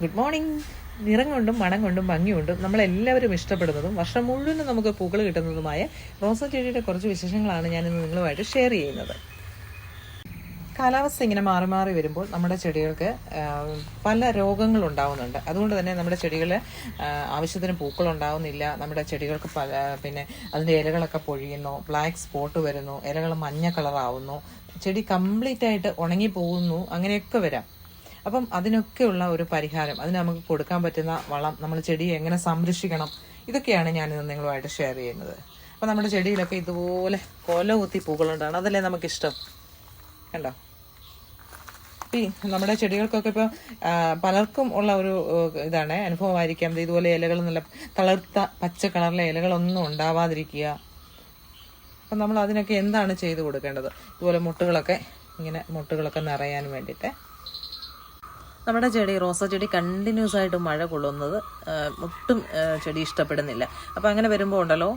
Good morning നിറം കൊണ്ടും മണം കൊണ്ടും ഭംഗി കൊണ്ടും നമ്മളെല്ലാവരും ഇഷ്ടപ്പെടുന്നതും വർഷം മുഴുവനും നമുക്ക് പൂക്കൾ കിട്ടുന്നതുമായ റോസ ചെടിയുടെ കുറച്ച് വിശേഷങ്ങളാണ് ഞാൻ ഇന്ന് നിങ്ങളുമായിട്ട് ഷെയർ ചെയ്യുന്നത്. കാലാവസ്ഥ ഇങ്ങനെ മാറി മാറി വരുമ്പോൾ നമ്മുടെ ചെടികൾക്ക് പല രോഗങ്ങൾ ഉണ്ടാവുന്നുണ്ട്. അതുകൊണ്ട് തന്നെ നമ്മുടെ ചെടികൾ ആവശ്യത്തിന് പൂക്കൾ ഉണ്ടാവുന്നില്ല. നമ്മുടെ ചെടികൾക്ക് പല പിന്നെ അതിന്റെ ഇലകളൊക്കെ പൊഴിയുന്നു. ബ്ലാക്ക് സ്പോട്ട് വരുന്നു. ഇലകൾ മഞ്ഞ കളറാവുന്നു ചെടി കംപ്ലീറ്റ് ആയിട്ട് ഉണങ്ങി പോകുന്നു അങ്ങനെയൊക്കെ വരാം. അപ്പം അതിനൊക്കെയുള്ള ഒരു പരിഹാരം അതിന് നമുക്ക് കൊടുക്കാൻ പറ്റുന്ന വളം നമ്മൾ ചെടിയെ എങ്ങനെ സംരക്ഷിക്കണം ഇതൊക്കെയാണ് ഞാൻ ഇന്ന് നിങ്ങളുമായിട്ട് ഷെയർ ചെയ്യുന്നത്. അപ്പം നമ്മുടെ ചെടിയിലൊക്കെ ഇതുപോലെ കൊല കുത്തി പൂക്കളുണ്ടാണ് അതല്ലേ നമുക്കിഷ്ടം? കണ്ടോ? നമ്മുടെ ചെടികൾക്കൊക്കെ ഇപ്പോൾ പലർക്കും ഉള്ള ഒരു ഇതാണ് അനുഭവമായിരിക്കാം. ഇതുപോലെ ഇലകൾ നല്ല തളർത്ത പച്ച കളറിലെ ഇലകളൊന്നും ഉണ്ടാവാതിരിക്കുക. അപ്പം നമ്മൾ അതിനൊക്കെ എന്താണ് ചെയ്തു കൊടുക്കേണ്ടത്? ഇതുപോലെ മുട്ടുകളൊക്കെ ഇങ്ങനെ മുട്ടുകളൊക്കെ നിറയാൻ വേണ്ടിയിട്ട്. നമ്മുടെ ചെടി റോസ ചെടി കണ്ടിന്യൂസ് ആയിട്ട് മഴ കൊള്ളുന്നത് ഒട്ടും ചെടി ഇഷ്ടപ്പെടുന്നില്ല. അപ്പോൾ അങ്ങനെ വരുമ്പോൾ ഉണ്ടല്ലോ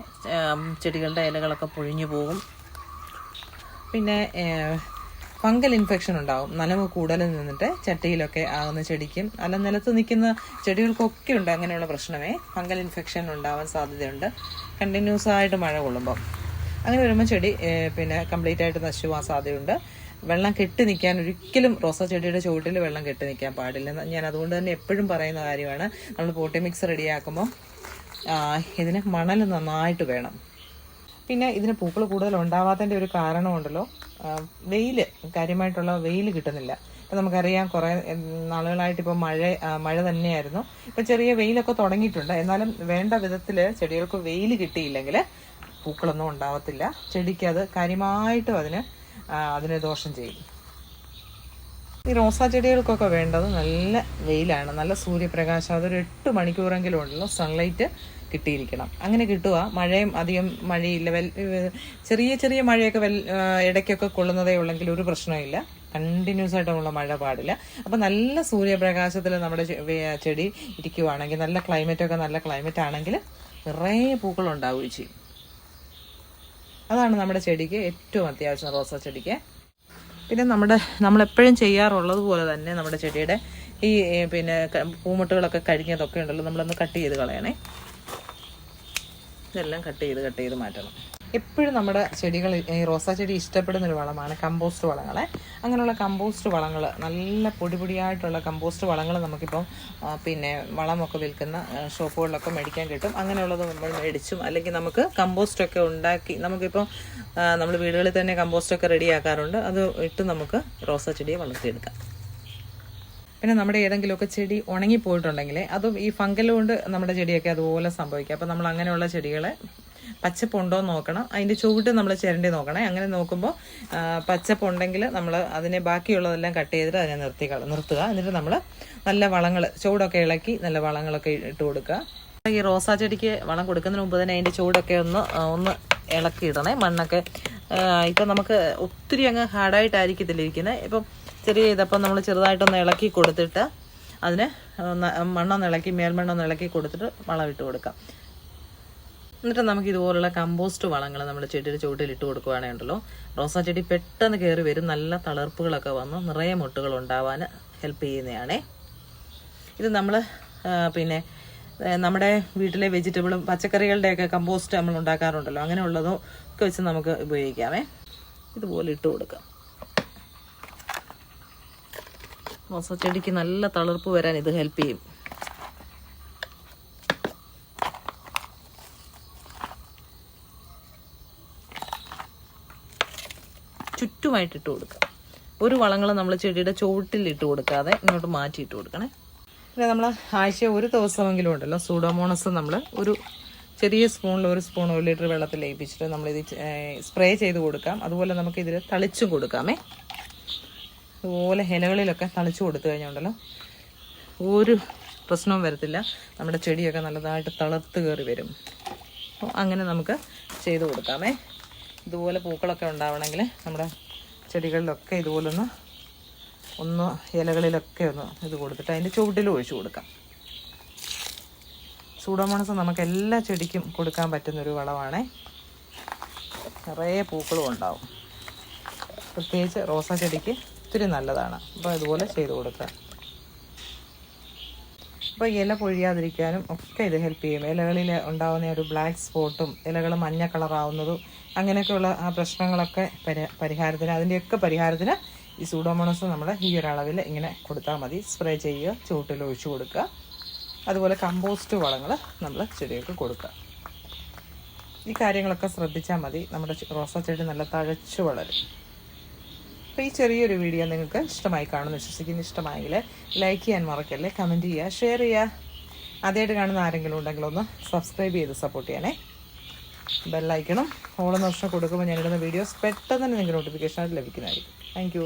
ചെടികളുടെ ഇലകളൊക്കെ പൊഴിഞ്ഞു പോകും. പിന്നെ ഫംഗൽ ഇൻഫെക്ഷൻ ഉണ്ടാവും. നനവ് കൂടുതൽ നിന്നിട്ട് ചട്ടിയിലൊക്കെ ആകുന്ന ചെടിക്കും അല്ല നിലത്ത് നിൽക്കുന്ന ചെടികൾക്കൊക്കെ ഉണ്ട് അങ്ങനെയുള്ള പ്രശ്നമേ. ഫംഗൽ ഇൻഫെക്ഷൻ ഉണ്ടാവാൻ സാധ്യതയുണ്ട്. കണ്ടിന്യൂസ് ആയിട്ട് മഴ കൊള്ളുമ്പോൾ അങ്ങനെ വരുമ്പോൾ ചെടി പിന്നെ കംപ്ലീറ്റ് ആയിട്ട് നശിച്ചു പോകാൻ സാധ്യതയുണ്ട്. വെള്ളം കെട്ടി നിൽക്കാൻ ഒരിക്കലും റോസാ ചെടിയുടെ ചുവട്ടിൽ വെള്ളം കെട്ടി നിൽക്കാൻ പാടില്ല. ഞാൻ അതുകൊണ്ട് തന്നെ എപ്പോഴും പറയുന്ന കാര്യമാണ് നമ്മൾ പോട്ടി മിക്സ് റെഡിയാക്കുമ്പോൾ ഇതിന് മണൽ നന്നായിട്ട് വേണം. പിന്നെ ഇതിന് പൂക്കൾ കൂടുതൽ ഉണ്ടാവാത്തതിന്റെ ഒരു കാരണമുണ്ടല്ലോ. വെയിൽ കാര്യമായിട്ടുള്ള വെയിൽ കിട്ടുന്നില്ല. ഇപ്പം നമുക്കറിയാം കുറേ നാളുകളായിട്ട് ഇപ്പോൾ മഴ മഴ തന്നെയായിരുന്നു. ഇപ്പം ചെറിയ വെയിലൊക്കെ തുടങ്ങിയിട്ടുണ്ട്. എന്നാലും വേണ്ട വിധത്തിൽ ചെടികൾക്ക് വെയിൽ കിട്ടിയില്ലെങ്കിൽ പൂക്കളൊന്നും ഉണ്ടാവത്തില്ല. ചെടിക്ക് അത് കാര്യമായിട്ടും അതിന് അതിന് ദോഷം ചെയ്യും. ഈ റോസാ ചെടികൾക്കൊക്കെ വേണ്ടത് നല്ല വെയിലാണ്. നല്ല സൂര്യപ്രകാശം. അതൊരു എട്ട് മണിക്കൂറെങ്കിലും ഉള്ള സൺലൈറ്റ് കിട്ടിയിരിക്കണം. അങ്ങനെ കിട്ടുക മഴയും അധികം മഴയില്ല വെൽ ചെറിയ ചെറിയ മഴയൊക്കെ വെൽ ഇടയ്ക്കൊക്കെ കൊള്ളുന്നതേ ഉള്ളെങ്കിൽ ഒരു പ്രശ്നമില്ല കണ്ടിന്യൂസ് ആയിട്ടുള്ള മഴ പാടില്ല. അപ്പം നല്ല സൂര്യപ്രകാശത്തിൽ നമ്മുടെ ചെടി ഇരിക്കുവാണെങ്കിൽ നല്ല ക്ലൈമറ്റൊക്കെ നല്ല ക്ലൈമറ്റ് ആണെങ്കിൽ നിറയെ പൂക്കളുണ്ടാവുകയും ചെയ്യും. അതാണ് നമ്മുടെ ചെടിക്ക് ഏറ്റവും അത്യാവശ്യം റോസാ ചെടിക്ക്. പിന്നെ നമ്മുടെ നമ്മളെപ്പോഴും ചെയ്യാറുള്ളത് പോലെ തന്നെ നമ്മുടെ ചെടിയുടെ ഈ പിന്നെ പൂമുട്ടുകളൊക്കെ കഴിഞ്ഞതൊക്കെ ഉണ്ടല്ലോ നമ്മളൊന്ന് കട്ട് ചെയ്ത് കളയണേ. ഇതെല്ലാം കട്ട് ചെയ്ത് കട്ട് ചെയ്ത് മാറ്റണം. എപ്പോഴും നമ്മുടെ ചെടികൾ ഈ റോസാ ചെടി ഇഷ്ടപ്പെടുന്ന ഒരു വളമാണ് കമ്പോസ്റ്റ് വളങ്ങളെ. അങ്ങനെയുള്ള കമ്പോസ്റ്റ് വളങ്ങൾ നല്ല പൊടി പൊടിയായിട്ടുള്ള കമ്പോസ്റ്റ് വളങ്ങൾ നമുക്കിപ്പം പിന്നെ വളമൊക്കെ വിൽക്കുന്ന ഷോപ്പുകളിലൊക്കെ മേടിക്കാൻ കിട്ടും. അങ്ങനെയുള്ളത് നമ്മൾ മേടിച്ചും. അല്ലെങ്കിൽ നമുക്ക് കമ്പോസ്റ്റൊക്കെ ഉണ്ടാക്കി നമുക്കിപ്പം നമ്മൾ വീടുകളിൽ തന്നെ കമ്പോസ്റ്റൊക്കെ റെഡിയാക്കാറുണ്ട്. അത് ഇട്ട് നമുക്ക് റോസാ ചെടിയെ വളർത്തിയെടുക്കാം. പിന്നെ നമ്മുടെ ഏതെങ്കിലുമൊക്കെ ചെടി ഉണങ്ങിപ്പോയിട്ടുണ്ടെങ്കിൽ അതും ഈ ഫംഗൽ കൊണ്ട് നമ്മുടെ ചെടിയൊക്കെ അതുപോലെ സംഭവിക്കുക അപ്പോൾ നമ്മൾ അങ്ങനെയുള്ള ചെടികളെ പച്ചപ്പുണ്ടോ എന്ന് നോക്കണം. അതിന്റെ ചുവട്ട് നമ്മൾ ചിരണ്ടി നോക്കണം. അങ്ങനെ നോക്കുമ്പോൾ പച്ചപ്പുണ്ടെങ്കിൽ നമ്മൾ അതിനെ ബാക്കിയുള്ളതെല്ലാം കട്ട് ചെയ്തിട്ട് അതിനെ നിർത്തി നിർത്തുക. എന്നിട്ട് നമ്മൾ നല്ല വളങ്ങൾ ചുവടൊക്കെ ഇളക്കി നല്ല വളങ്ങളൊക്കെ ഇട്ട് കൊടുക്കുക. ഈ റോസാ ചെടിക്ക് വളം കൊടുക്കുന്നതിന് മുമ്പ് തന്നെ അതിന്റെ ചൂടൊക്കെ ഒന്ന് ഒന്ന് ഇളക്കിയിടണേ മണ്ണൊക്കെ ഇപ്പം നമുക്ക് ഒത്തിരി അങ്ങ് ഹാർഡായിട്ടായിരിക്കത്തില്ല ഇരിക്കുന്നത് ഇപ്പം ചെറിയ ഇതപ്പം നമ്മൾ ചെറുതായിട്ടൊന്ന് ഇളക്കി കൊടുത്തിട്ട് അതിന് മണ്ണൊന്ന് ഇളക്കി മേൽമണ്ണൊന്ന് ഇളക്കി കൊടുത്തിട്ട് വളം ഇട്ട് കൊടുക്കാം. എന്നിട്ട് നമുക്ക് ഇതുപോലുള്ള കമ്പോസ്റ്റ് വളങ്ങൾ നമ്മൾ ചെടിയുടെ ചുവട്ടിൽ ഇട്ട് കൊടുക്കുകയാണെങ്കിൽ ഉണ്ടല്ലോ റോസാ ചെടി പെട്ടെന്ന് കയറി വരും. നല്ല തളർപ്പുകളൊക്കെ വന്ന് നിറയെ മുട്ടുകൾ ഉണ്ടാവാൻ ഹെൽപ്പ് ചെയ്യുന്നതാണേ. ഇത് നമ്മൾ പിന്നെ നമ്മുടെ വീട്ടിലെ വെജിറ്റബിളും പച്ചക്കറികളുടെയൊക്കെ കമ്പോസ്റ്റ് നമ്മൾ ഉണ്ടാക്കാറുണ്ടല്ലോ. അങ്ങനെയുള്ളതും ഒക്കെ വെച്ച് നമുക്ക് ഉപയോഗിക്കാമേ. ഇതുപോലെ ഇട്ട് കൊടുക്കാം. റോസാ ചെടിക്ക് നല്ല തളർപ്പ് വരാൻ ഇത് ഹെൽപ്പ് ചെയ്യും. ചുറ്റുമായിട്ട് ഇട്ട് കൊടുക്കുക ഒരു വളങ്ങൾ നമ്മൾ ചെടിയുടെ ചുവട്ടിൽ ഇട്ട് കൊടുക്കാതെ ഇങ്ങോട്ട് മാറ്റി ഇട്ട് കൊടുക്കണേ. പിന്നെ നമ്മൾ ആഴ്ച ഒരു ദിവസമെങ്കിലും ഉണ്ടല്ലോ സൂഡോമോണസ് നമ്മൾ ഒരു ചെറിയ സ്പൂണിൽ ഒരു സ്പൂൺ ഒരു ലിറ്റർ വെള്ളത്തിൽ ലയിപ്പിച്ചിട്ട് നമ്മളിത് സ്പ്രേ ചെയ്ത് കൊടുക്കാം. അതുപോലെ നമുക്ക് ഇതിൽ തളിച്ചു കൊടുക്കാമേ. അതുപോലെ ഇലകളിലൊക്കെ തളിച്ചു കൊടുത്തു കഴിഞ്ഞുണ്ടല്ലോ. ഒരു പ്രശ്നവും വരത്തില്ല. നമ്മുടെ ചെടിയൊക്കെ നല്ലതായിട്ട് തളർത്ത് കയറി വരും. അപ്പോൾ അങ്ങനെ നമുക്ക് ചെയ്ത് കൊടുക്കാമേ. ഇതുപോലെ പൂക്കളൊക്കെ ഉണ്ടാവണമെങ്കിൽ നമ്മുടെ ചെടികളിലൊക്കെ ഇതുപോലൊന്ന് ഒന്ന് ഇലകളിലൊക്കെ ഒന്ന് ഇത് കൊടുത്തിട്ട് അതിന്റെ ചുവട്ടിൽ ഒഴിച്ചു കൊടുക്കാം. സൂഡോമോണസ് നമുക്ക് എല്ലാ ചെടിക്കും കൊടുക്കാൻ പറ്റുന്നൊരു വളമാണേ. നിറയെ പൂക്കളും ഉണ്ടാവും. പ്രത്യേകിച്ച് റോസാ ചെടിക്ക് ഒത്തിരി നല്ലതാണ്. അപ്പോൾ ഇതുപോലെ ചെയ്ത് കൊടുക്കുക. അപ്പോൾ ഇല പൊഴിയാതിരിക്കാനും ഒക്കെ ഇത് ഹെൽപ്പ് ചെയ്യും. ഇലകളിൽ ഉണ്ടാകുന്ന ഒരു ബ്ലാക്ക് സ്പോട്ടും ഇലകൾ മഞ്ഞ കളറാവുന്നതും അങ്ങനെയൊക്കെയുള്ള ആ പ്രശ്നങ്ങളൊക്കെ പരി പരിഹാരത്തിന് അതിന്റെയൊക്കെ പരിഹാരത്തിന് ഈ സൂഡോമോണസ് നമ്മൾ ഈ ഒരളവിൽ ഇങ്ങനെ കൊടുത്താൽ മതി. സ്പ്രേ ചെയ്യുക ചുവട്ടിൽ ഒഴിച്ചു കൊടുക്കുക. അതുപോലെ കമ്പോസ്റ്റ് വളങ്ങൾ നമ്മൾ ചെടികൾക്ക് കൊടുക്കുക. ഈ കാര്യങ്ങളൊക്കെ ശ്രദ്ധിച്ചാൽ മതി. നമ്മുടെ റോസാ ചെടി നല്ല തഴച്ചു വളരും. അപ്പോൾ ഈ ചെറിയൊരു വീഡിയോ നിങ്ങൾക്ക് ഇഷ്ടമായി കാണുമെന്ന് വിശ്വസിക്കുന്നു. ഇഷ്ടമായെങ്കിൽ ലൈക്ക് ചെയ്യാൻ മറക്കല്ലേ കമന്റ് ചെയ്യുക ഷെയർ ചെയ്യുക. ആദ്യമായിട്ട് കാണുന്ന ആരെങ്കിലും ഉണ്ടെങ്കിൽ ഒന്ന് സബ്സ്ക്രൈബ് ചെയ്ത് സപ്പോർട്ട് ചെയ്യണേ ബെല്ലൈക്കണം ഓളം വർഷം കൊടുക്കുമ്പോൾ ഞാനിടുന്ന വീഡിയോസ് പെട്ടെന്ന് തന്നെ നിങ്ങൾക്ക് നോട്ടിഫിക്കേഷൻ ലഭിക്കുന്നതായിരിക്കും. താങ്ക്